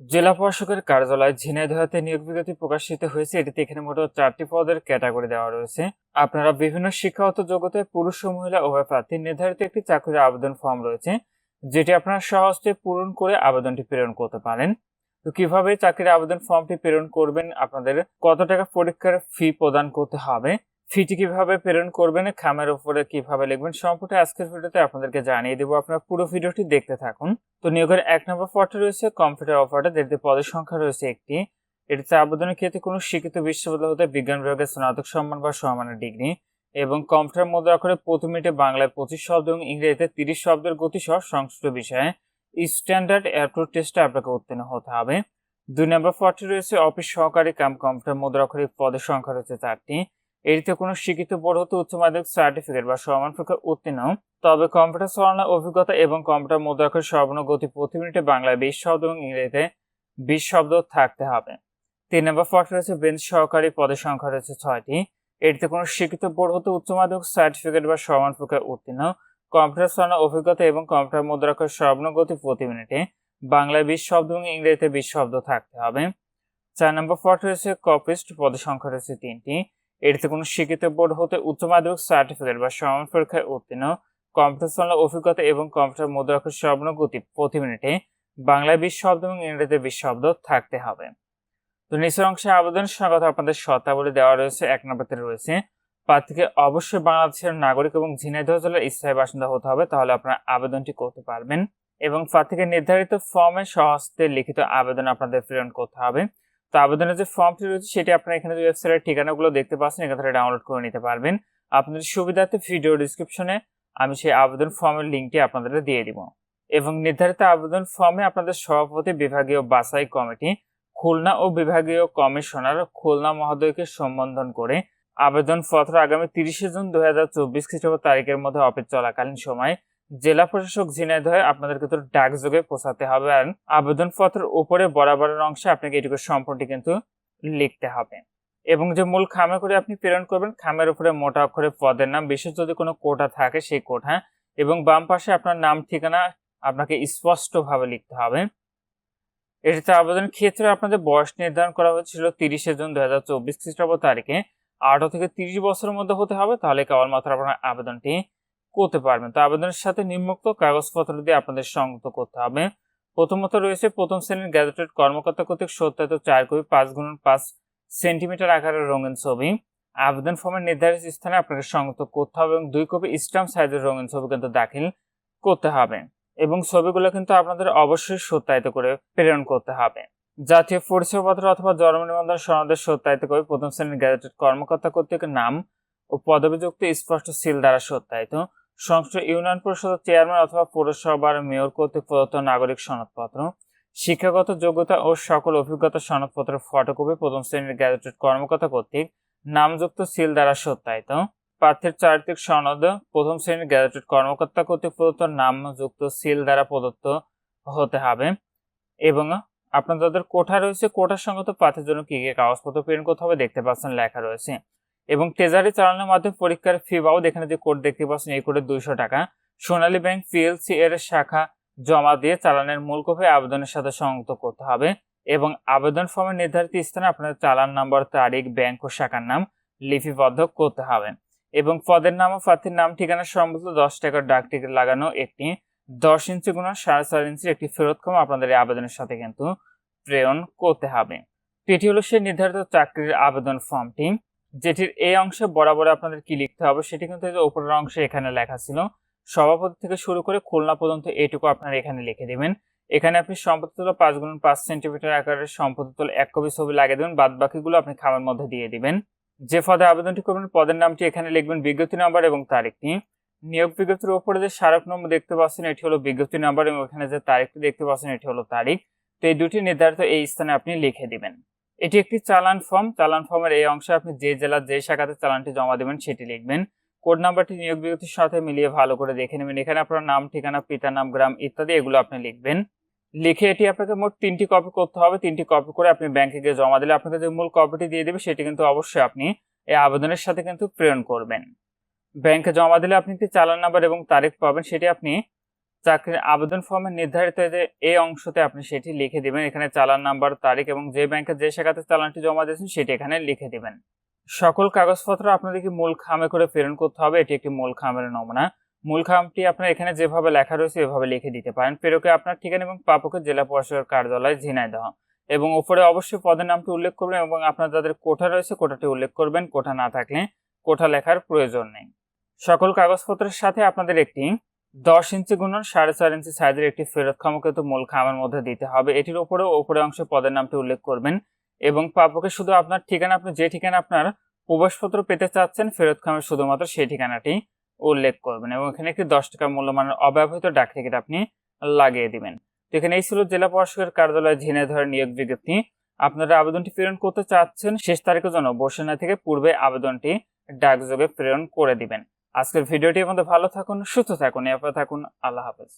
জেলা প্রশাসকের কার্যালয় ঝিনাইদহতে নিয়োগ বিজ্ঞপ্তি প্রকাশিত হয়েছে। এটিতে এখানে মোট চারটি পদের ক্যাটাগরি দেওয়া রয়েছে। আপনারা বিভিন্ন শিক্ষাগত যোগ্যতায় পুরুষ ও মহিলা উভয় প্রার্থী নির্ধারিত একটি চাকরির আবেদন ফর্ম রয়েছে, যেটি আপনারা সহজে পূরণ করে আবেদনটি প্রেরণ করতে পারেন। তো কীভাবে চাকরির আবেদন ফর্মটি প্রেরণ করবেন, আপনাদের কত টাকা পরীক্ষার ফি প্রদান করতে হবে ফিটি কীভাবে প্রেরণ করবেন, খামের উপরে কীভাবে লিখবেন, সম্পূর্ণ আজকের ভিডিওতে আপনাদেরকে জানিয়ে দেবো। আপনারা পুরো ভিডিওটি দেখতে থাকুন। তো নিয়োগের এক নম্বর পদটি রয়েছে, কম্পিউটার অপারেটর। যেটিতে পদের সংখ্যা রয়েছে একটি। এটিতে আবেদনের ক্ষেত্রে কোনো শিক্ষিত বিশ্ববিদ্যালয় হতে বিজ্ঞান বিভাগের স্নাতক সম্মান বা সম্মানের ডিগ্রি এবং কম্পিউটার মধ্যে অক্ষরে প্রতি মিনিটে বাংলায় পঁচিশ শব্দ এবং ইংরেজিতে তিরিশ শব্দের গতিসহ সংশ্লিষ্ট বিষয়ে স্ট্যান্ডার্ড এয়ারপোর্ট টেস্টে আপনাকে উত্তীর্ণ হতে হবে। দুই নম্বর পদটি রয়েছে, অফিস সহকারী কাম কম্পিউটার মুদ্রা অক্ষরে পদের সংখ্যা রয়েছে চারটি। এটিতে কোনো শিক্ষিত বোর্ড হতে উচ্চ মাধ্যমিক সার্টিফিকেট বা সমান পরীক্ষা উত্তীর্ণ তবে কম্পিউটার চালানোর অভিজ্ঞতা এবং কম্পিউটার মুদ্রাক্ষর সর্বর্ণ গতি প্রতি মিনিটে বাংলায় বিশ শব্দ এবং ইংরেজিতে বিশ শব্দ থাকতে হবে। তিন নম্বর পদ রয়েছে বেঞ্চ সহকারী পদের সংখ্যা রয়েছে ছয়টি। এটিতে কোনো শিক্ষিত বোর্ড হতে উচ্চ মাধ্যমিক সার্টিফিকেট বা সমান পরীক্ষা উত্তীর্ণ কম্পিউটার চালানোর অভিজ্ঞতা এবং কম্পিউটার মুদ্রাক্ষর সর্বর্ণ গতি প্রতি মিনিটে বাংলায় বিশ শব্দ এবং ইংরেজিতে বিশ শব্দ থাকতে হবে। চার নম্বর পদ রয়েছে কপিস্ট পদের সংখ্যা রয়েছে তিনটি। এটিতে কোনো শিক্ষিত বোর্ড হতে উচ্চ মাধ্যমিক সার্টিফিকেট বা সমান পরীক্ষায় উত্তীর্ণ। কম্পিউটার অভিজ্ঞতা এবং কম্পিউটার মুদ্রাক্ষর সর্বর্ণ গতি প্রতি মিনিটে বাংলায় বিশ শব্দ এবং ইংরেজিতে বিশ শব্দ থাকতে হবে। তো নিচের অংশে আবেদন স্বাগত আপনাদের শর্তাবলী দেওয়া রয়েছে, এক নম্বরতে রয়েছে, প্রার্থীকে অবশ্যই বাংলাদেশের নাগরিক এবং ঝিনাইদহ জেলার স্থায়ী বাসিন্দা হতে হবে, তাহলে আপনারা আবেদনটি করতে পারবেন। এবং প্রার্থীকে নির্ধারিত ফর্মে সহস্তে লিখিত আবেদন আপনাদের প্রেরণ করতে হবে। তো আবেদনের যে ফর্মটি রয়েছে, সেটি আপনারা এখানে যে ওয়েবসাইটের ঠিকানাগুলো দেখতে পাচ্ছেন, এখান থেকে ডাউনলোড করে নিতে পারবেন। আপনাদের সুবিধার্থে ভিডিও ডিসক্রিপশনে আমি সেই আবেদন ফর্মের লিঙ্কটি আপনাদের দিয়ে দিব। এবং নির্ধারিত আবেদন ফর্মে আপনাদের সভাপতি বিভাগীয় বাছাই কমিটি, খুলনা ও বিভাগীয় কমিশনার খুলনা মহোদয়কে সম্বোধন করে আবেদনপত্র আগামী তিরিশে জুন দুই হাজার চব্বিশ খ্রিস্টাব্দ তারিখের মধ্যে অফিস চলাকালীন সময় জেলা প্রশাসক ঝিনাইদহে আপনাদের কিন্তু ডাকযোগে পৌঁছাতে হবে আর আবেদনপত্রের উপরে বরাবরের অংশে আপনাকে এটুকু সম্পর্কে কিন্তু লিখতে হবে। এবং যে মূল খামে করে আপনি প্রেরণ করবেন, খামের উপরে মোটা অক্ষরে পদের নাম, বিশেষ যদি কোনো কোটা থাকে সেই কোটা এবং বাম পাশে আপনার নাম, ঠিকানা আপনাকে স্পষ্টভাবে লিখতে হবে। এটিতে আবেদন ক্ষেত্রে আপনাদের বয়স নির্ধারণ করা হয়েছিল তিরিশে জুন দু হাজার চব্বিশ খ্রিস্টাব্দ তারিখে। আঠারো থেকে তিরিশ বছরের মধ্যে হতে হবে, তাহলে কেবলমাত্র আপনার আবেদনটি করতে পারবেন। তো আবেদনের সাথে নিম্নোক্ত কাগজপত্র দিয়ে আপনাদের সংযুক্ত করতে হবে। প্রথমত রয়েছে প্রথম শ্রেণির গ্যাজেটেড কর্মকর্তা কর্তৃক সত্যায়িত চার কপি, পাঁচ গুণ পাঁচ সেন্টিমিটার আকারের রঙিন ছবি। আবেদন ফর্মের নির্ধারিত স্থানে আপনাকে সংযুক্ত করতে হবে এবং দুই কপি স্টাম্প সাইজের রঙিন ছবি কিন্তু দাখিল করতে হবে এবং ছবিগুলো কিন্তু আপনাদের অবশ্যই সত্যায়িত করে প্রেরণ করতে হবে। জাতীয় পরিচয়পত্র অথবা জন্ম নিবন্ধন সনদের সত্যায়িত করে প্রথম শ্রেণির গ্যাজেটেড কর্মকর্তা কর্তৃক নাম ও পদবিযুক্ত স্পষ্ট সিল দ্বারা সত্যায়িত। সংশ্লিষ্ট ইউনিয়ন পরিষদের চেয়ারম্যান অথবা পৌরসভার মেয়র কর্তৃক প্রদত্ত নাগরিক সনদপত্র, শিক্ষাগত যোগ্যতা ও সকল অভিজ্ঞতা সনদপত্রের ফটোকপি, প্রথম শ্রেণির গ্যাজেটেড কর্মকর্তা কর্তৃক নামযুক্ত সিল দ্বারা সত্যায়িত। প্রার্থীর চারিত্রিক সনদ, প্রথম শ্রেণির গ্যাজেটেড কর্মকর্তা কর্তৃক প্রদত্ত নামযুক্ত সিল দ্বারা প্রদত্ত হতে হবে এবং আপনার যাদের কোঠা রয়েছে কোঠার সঙ্গে তো প্রার্থীর জন্য কী কী কাগজপত্র প্রেরণ করতে হবে দেখতে পাচ্ছেন, লেখা রয়েছে। এবং ট্রেজারি চালানোর মাধ্যমে পরীক্ষার ফি বাবদ এখানে যে কোড দেখতে পাচ্ছেন, এই কোডের দুইশো টাকা। সোনালী ব্যাংক পিএলসি এর শাখা জমা দিয়ে চালানের মূল কপি আবেদনের সাথে সংযুক্ত করতে হবে এবং আবেদন ফর্মের নির্ধারিত স্থানে আপনার চালান নম্বর তারিখ ব্যাংক ও শাখার নাম লিপিবদ্ধ করতে হবে এবং পদের নাম ও প্রার্থীর নাম, ঠিকানা সম্বলিত দশ টাকার ডাক টিকিট লাগানো একটি দশ ইঞ্চি গুণ সাড়ে চার ইঞ্চির একটি ফেরতকম আপনাদের এই আবেদনের সাথে কিন্তু প্রেরণ করতে হবে। এটি হলো সেই নির্ধারিত চাকরির আবেদন ফর্মটি যেটির এই অংশে বরাবর আপনাদের কি লিখতে হবে, সেটি কিন্তু উপরের অংশে এখানে লেখা ছিল। সভাপতি থেকে শুরু করে খুলনা পর্যন্ত এটুকু আপনারা এখানে লিখে দেবেন। এখানে আপনি সম্পত্তি তুলো পাঁচ গুণ পাঁচ সেন্টিমিটার আকারের সম্পত্তি তুলো এক কপি ছবি লাগিয়ে দেবেন বাদ বাকিগুলো আপনি খামের মধ্যে দিয়ে দিবেন। যে পদে আবেদনটি করবেন, পদের নামটি এখানে লিখবেন, বিজ্ঞপ্তি নাম্বার এবং তারিখটি। নিয়োগ বিজ্ঞপ্তির উপরে যে স্মারক নম্বর দেখতে পাচ্ছেন, এটি হলো বিজ্ঞপ্তি নাম্বার এবং এখানে যে তারিখটি দেখতে পাচ্ছেন, এটি হলো তারিখ। তো এই দুটি নির্ধারিত এই স্থানে আপনি লিখে দিবেন। এটি একটি চালান ফর্ম। চালান ফর্মের এই অংশে আপনি যে জেলার যে শাখাতে চালানটি জমা দেবেন সেটি লিখবেন। কোড নাম্বারটি নিয়োগ বিজ্ঞপ্তির সাথে মিলিয়ে ভালো করে দেখে নেবেন। এখানে আপনার নাম, ঠিকানা, পিতার নাম, গ্রাম ইত্যাদি এগুলো আপনি লিখবেন। লিখে এটি আপনাকে মোট তিনটি কপি করতে হবে। তিনটি কপি করে আপনি ব্যাংকে গিয়ে জমা দিলে আপনাকে যে মূল কপিটি দিয়ে দেবে সেটি কিন্তু অবশ্যই আপনি এই আবেদনের সাথে কিন্তু প্রেরণ করবেন। ব্যাংকে জমা দিলে আপনি একটি চালান নাম্বার এবং তারিখ পাবেন, সেটি আপনি চাকরির আবেদন ফর্মে নির্ধারিত যে এই অংশতে আপনি সেটি লিখে দিবেন। এখানে চালান নাম্বার তারিখ এবং যে ব্যাংকে যে শাখাতে চালানটি জমা দিয়েছেন সেটি এখানে লিখে দিবেন। সকল কাগজপত্র আপনাদেরকে মূল খামে করে প্রেরণ করতে হবে। এটি একটি মূল খামের নমুনা। মূল খামটি আপনার এখানে যেভাবে লেখা রয়েছে এভাবে লিখে দিতে পারেন। প্রেরকে আপনার ঠিকানা এবং প্রাপকের জেলা পরিষদের কার্যালয় ঝিনাইদহ এবং উপরে অবশ্যই পদের নামটি উল্লেখ করবেন এবং আপনার যাদের কোঠা রয়েছে কোঠাটি উল্লেখ করবেন। কোঠা না থাকলে কোঠা লেখার প্রয়োজন নেই। সকল কাগজপত্রের সাথে আপনাদের একটি দশ ইঞ্চি গুণন সাড়ে চার ইঞ্চি সাইজের একটি ফেরত খামকে তো মূল খামের মধ্যে দিতে হবে। এটির উপরে উপরে অংশে পদের নামটি উল্লেখ করবেন এবং প্রাপকে শুধু আপনার ঠিকানা, আপনি যে ঠিকানা আপনার প্রবেশপত্র পেতে চাচ্ছেন, ফেরত খামে শুধুমাত্র সেই ঠিকানাটি উল্লেখ করবেন এবং এখানে একটি দশ টাকা মূল্যমানের অব্যবহৃত ডাক টিকিট আপনি লাগিয়ে দিবেন। তো এখানে এই ছিল জেলা প্রশাসকের কার্যালয় ঝিনাইদহের নিয়োগ বিজ্ঞপ্তি। আপনারা আবেদনটি প্রেরণ করতে চাচ্ছেন, শেষ তারিখের জন্য বসে থেকে পূর্বে আবেদনটি ডাকযোগে প্রেরণ করে দিবেন। আজকের ভিডিওটি আমাদের ভালো থাকুন সুস্থ থাকুন এরপর থাকুন। আল্লাহ হাফেজ।